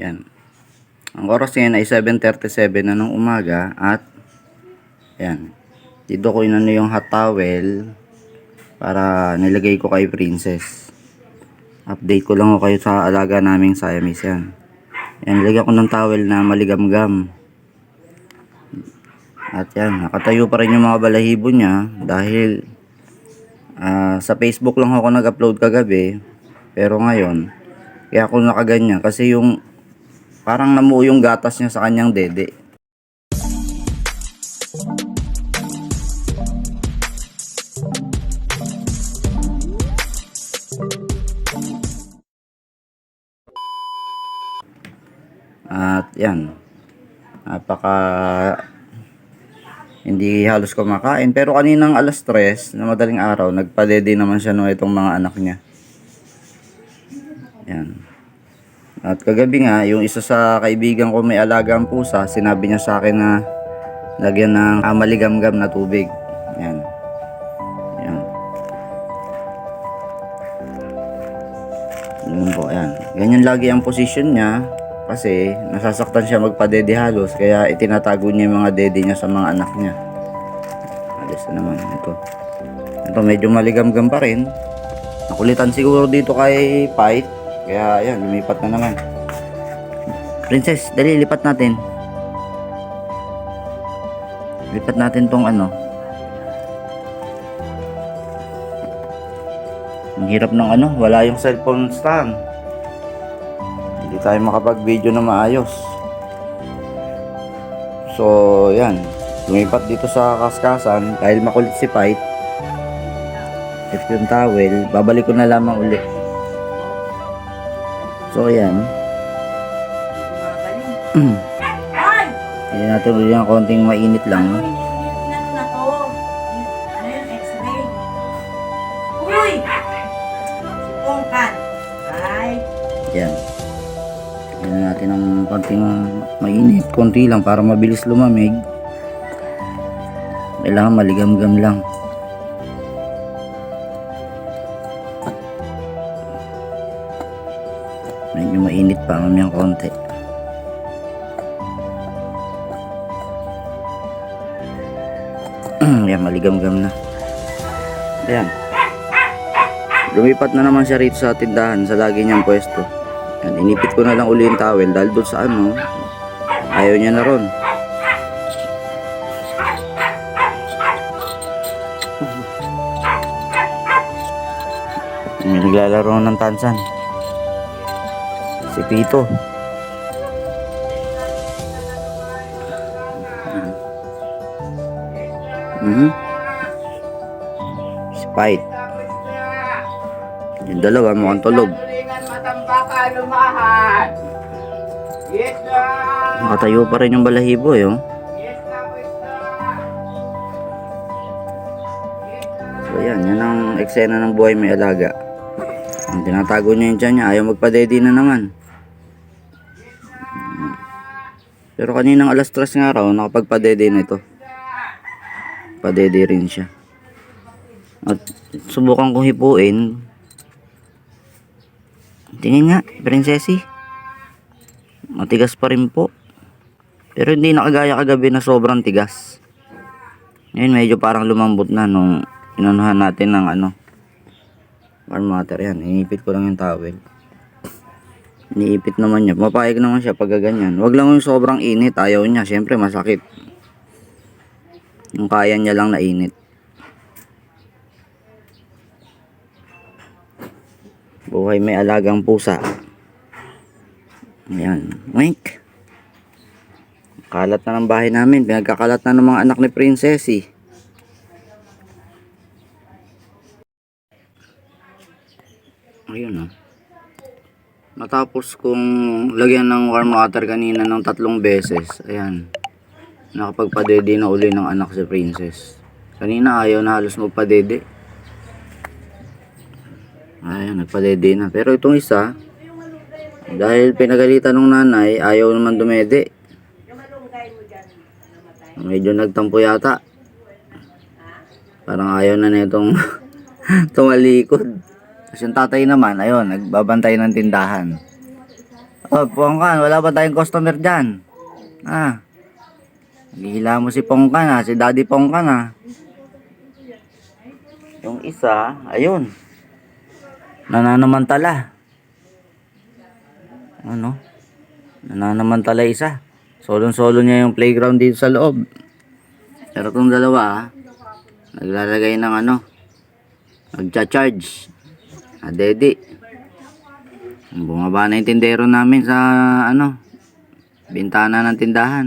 Yan. Ang oras ngayon ay 7.37 na ng umaga at yan. Dito ko inano yung hot towel para nilagay ko kay Princess. Update ko lang ako kayo sa alaga naming Siamese yan. Yan, nilagyan ko ng towel na maligamgam. At yan, nakatayo pa rin yung mga balahibo niya dahil ah, sa Facebook lang ako nag-upload kagabi. Pero ngayon, kaya ako nakaganyan kasi yung parang namuo yung gatas niya sa kanyang dede. At yan. Napaka hindi halos kumakain. Pero kaninang alas 3 na madaling araw, nagpadede naman siya nung itong mga anak niya. Yan. At kagabi nga, yung isa sa kaibigan ko may alagang pusa, sinabi niya sa akin na lagyan ng ah, maligamgam na tubig. Yan. Yan. Yun po, yan. Ganyan lagi ang position niya kasi nasasaktan siya magpadede halos kaya itinatago niya yung mga dede niya sa mga anak niya. Alis na naman ito. Ito medyo maligamgam pa rin. Nakulitan siguro dito kay Fight. Kaya yan, lumipat na naman. Princess, dali lipat natin. Lipat natin tong ano. Ang hirap ng ano, wala yung cellphone stand. Hindi tayo makapag-video na maayos. So, yan. Lumipat dito sa kaskasan dahil makulit si Fight. Ito yung towel. Babalik ko na lamang uli. So, yan. Hindi natin uli ng konting mainit lang. Ano yung inano na to? Ano yung x-ray? Uy! Pongkan. Ay, Yan. Yan natin ng konting mainit. Konti lang para mabilis lumamig. Kailangan maligamgam lang. Mamayang konti. Yan, maligamgam na. Ayan. Lumipat na naman siya rito sa tindahan sa lagi niyang pwesto. Yan, inipit ko na lang uli yung towel dahil doon sa ano, ayaw niya na ron. Naglalaro ng tansan. Si Pito. Mhm. Si Pite. Yung dalawa mukhang tulog. Nakatayo pa rin yung balahibo eh. Oh. So yan, yan ang eksena ng buhay may alaga. Ang tinatago niya yung tiyan niya, ayaw magpadede na naman. Pero kaninang alas 3 nga raw, nakapagpadede na ito. Padede rin siya. At subukan kong hipuin. Tingin nga, prinsesi. Matigas pa rin po. Pero hindi nakagaya kagabi na sobrang tigas. Ngayon medyo parang lumambot na nung inanuhan natin ng ano. Warm water yan. Inipit ko lang yung towel. Iniipit naman niya. Mapayag naman siya pag ganyan. Wag lang yung sobrang init. Ayaw niya. Siyempre masakit. Yung kaya niya lang na init. Buhay may alagang pusa. Ayan. Wink. Kalat na ng bahay namin. Pinagkakalat na ng mga anak ni Princessy. Ayun ah. Natapos kong lagyan ng warm water kanina ng tatlong beses. Ayan. Nakapagpadede na uli ng anak si Princess. Kanina ayaw na halos magpadede. Ayan, nagpadede na. Pero itong isa, dahil pinagalitan ng nanay, ayaw naman dumede. Medyo nagtampo yata. Parang ayaw na nitong tumalikod. Kasi yung tatay naman, ayun, nagbabantay ng tindahan. Oh, Pongkan, wala ba tayong customer dyan? Ah. Gila mo si Pongkan ah, si Daddy Pongkan ah. Yung isa, ayun. Nananamantala. Ano? Nananamantala isa. Solong-solo niya yung playground dito sa loob. Pero itong dalawa, ah, naglalagay ng ano, nagcha-charge. Adede. Bumaba na yung tindero namin sa ano, bintana ng tindahan.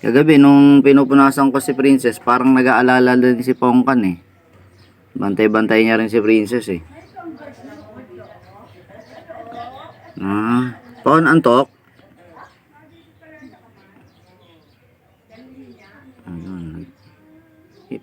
Kagabi, nung pinupunasan ko si Princess, parang nag-aalala din si Pongkan eh. Bantay-bantay niya rin si Princess eh. Ah, paon antok? Ayun.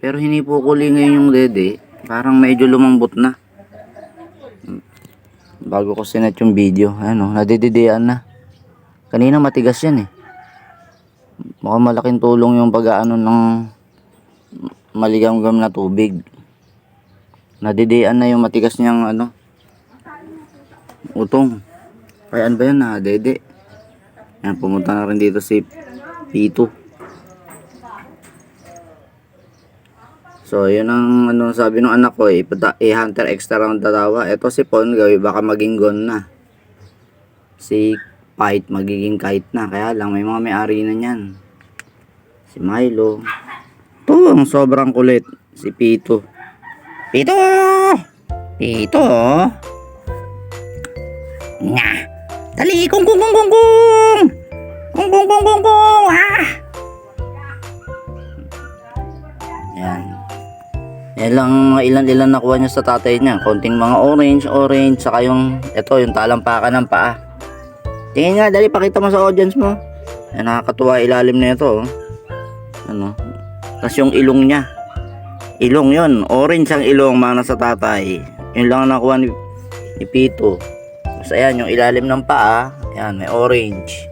Pero hinipukuli ngayon yung dede. Parang medyo lumambot na. Bago ko sinet yung video. Ano, nadididian na. Kanina matigas yan eh. Mukhang malaking tulong yung pag-ano ng maligamgam na tubig. Nadidian na yung matigas niyang ano. Utong. Kaya ano ba yan na dede? Yan, pumunta na rin dito si Pito. So, yun ang ano sabi ng anak ko, eh, i-hunter extra round dalawa. Ito si Pon, gawi baka maging gon na. Si Pite, magiging kite na. Kaya lang, may mga may-ari na niyan. Si Milo. Ito, ang sobrang kulit. Si Pito. Pito! Pito! Nga! Dali! Kung kung kung kung kung! Kung kung kung kung kung! Ah! Yan lang mga ilan-ilan nakuha niya sa tatay niya. Konting mga orange, orange, saka yung, ito, yung talampakan ng paa. Tingin nga, dali, pakita mo sa audience mo. Yan, nakakatuwa ilalim na ito. Oh. Ano? Tapos yung ilong niya. Ilong yon Orange ang ilong mga nasa tatay. Yun lang ang nakuha ni, ni Pito. Tapos ayan, yung ilalim ng paa. Yan, may orange.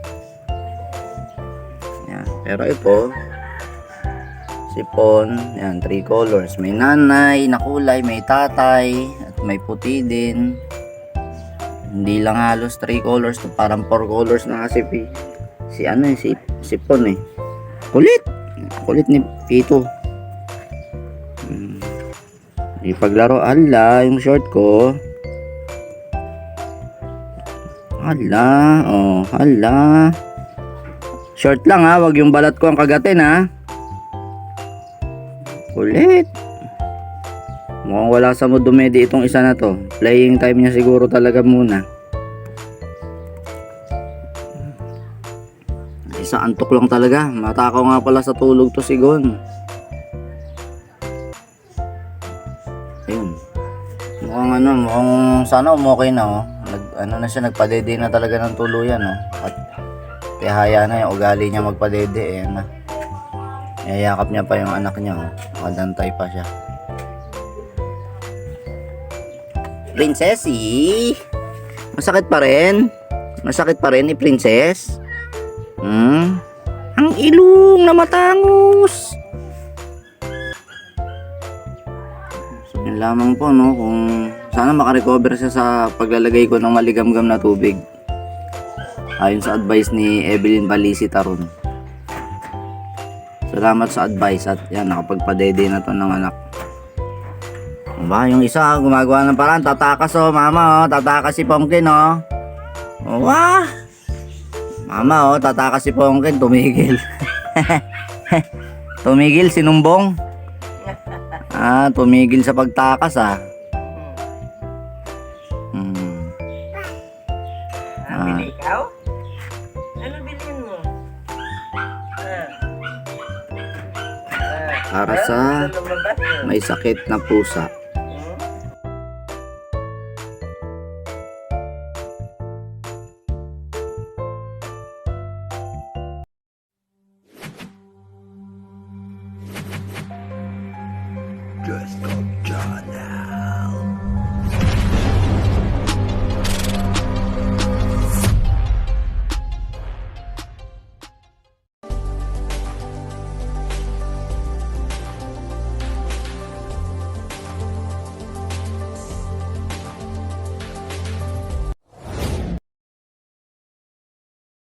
Yan. Pero ito, sipon, yan, three colors. May nanay na kulay, may tatay, at may puti din. Hindi lang halos three colors, parang four colors na kasi pi. Si ano eh, si sipon eh. Kulit! Kulit ni Pito. Hmm. Di paglaro, ala, yung short ko. Hala, oh, hala. Short lang ha, wag yung balat ko ang kagatin ha. Kulit. Mukhang wala sa mood dumedi itong isa na to. Playing time niya siguro talaga muna. Isa antok lang talaga. Matakaw nga pala sa tulog to si Gon. Ayun. Mukhang ano, mukhang sana umokay na oh. Nag, ano na siya, nagpadede na talaga ng tuluyan oh. At tihaya na yung ugali niya magpadede eh. Na. Niyayakap niya pa yung anak niya oh. Nakadantay pa siya. Princessy! Masakit pa rin? Masakit pa rin ni Princess? Hmm? Ang ilong na matangos! So, yun lamang po, no? Kung sana makarecover siya sa paglalagay ko ng maligamgam na tubig. Ayon sa advice ni Evelyn Balisi Taron. Salamat sa advice at yan, nakapagpadede na to ng anak. Ba, yung isa gumagawa ng paraan, tatakas oh, mama oh, tatakas si Pumpkin oh. Oh, Wah! Mama oh, tatakas si Pumpkin, tumigil. tumigil, sinumbong. Ah, tumigil sa pagtakas ah. May sakit na pusa.